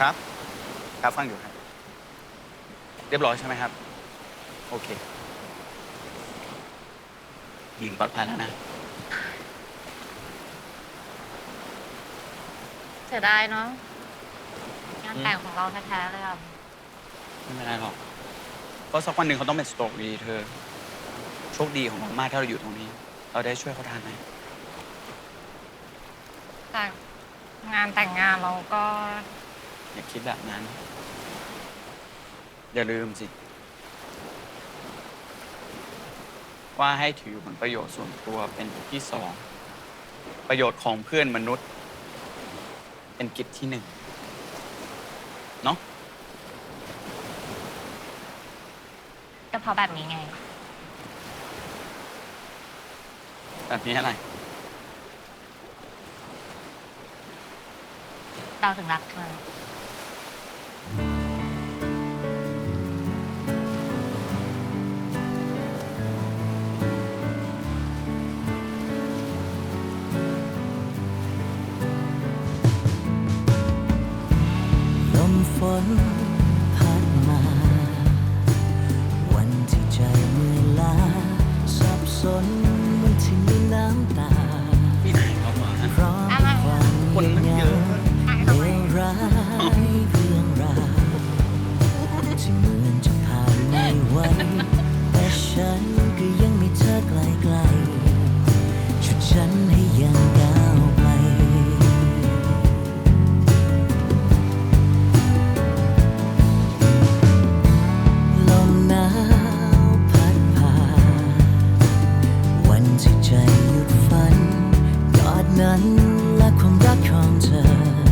ครับ ครับฟังอยู่ครับ เรียบร้อยใช่ไหมครับ โอเค หญิงปลอดภัยแล้วนะ เสียดายเนาะงานแต่งของเราแท้ๆเลยอะไม่เป็นไรหรอก เพราะสักวันหนึ่งเขาต้องเป็นสโตรกดีเธอ โชคดีของเรามากที่เราอยู่ตรงนี้ เราได้ช่วยเขาทานไหมแต่งานแต่งงานเราก็ อย่าคิดแบบนั้น อย่าลืมสิ ว่าให้ถือผลประโยชน์ส่วนตัวเป็นที่สอง ประโยชน์ของเพื่อนมนุษย์ เป็นกิจที่หนึ่งเนาะก็เพราะแบบนี้ไง แบบนี้อะไร เราถึงรักเธอ ลมฝนพัดมา วันที่ใจเมื่อลาสับสนันและความรักของเธอ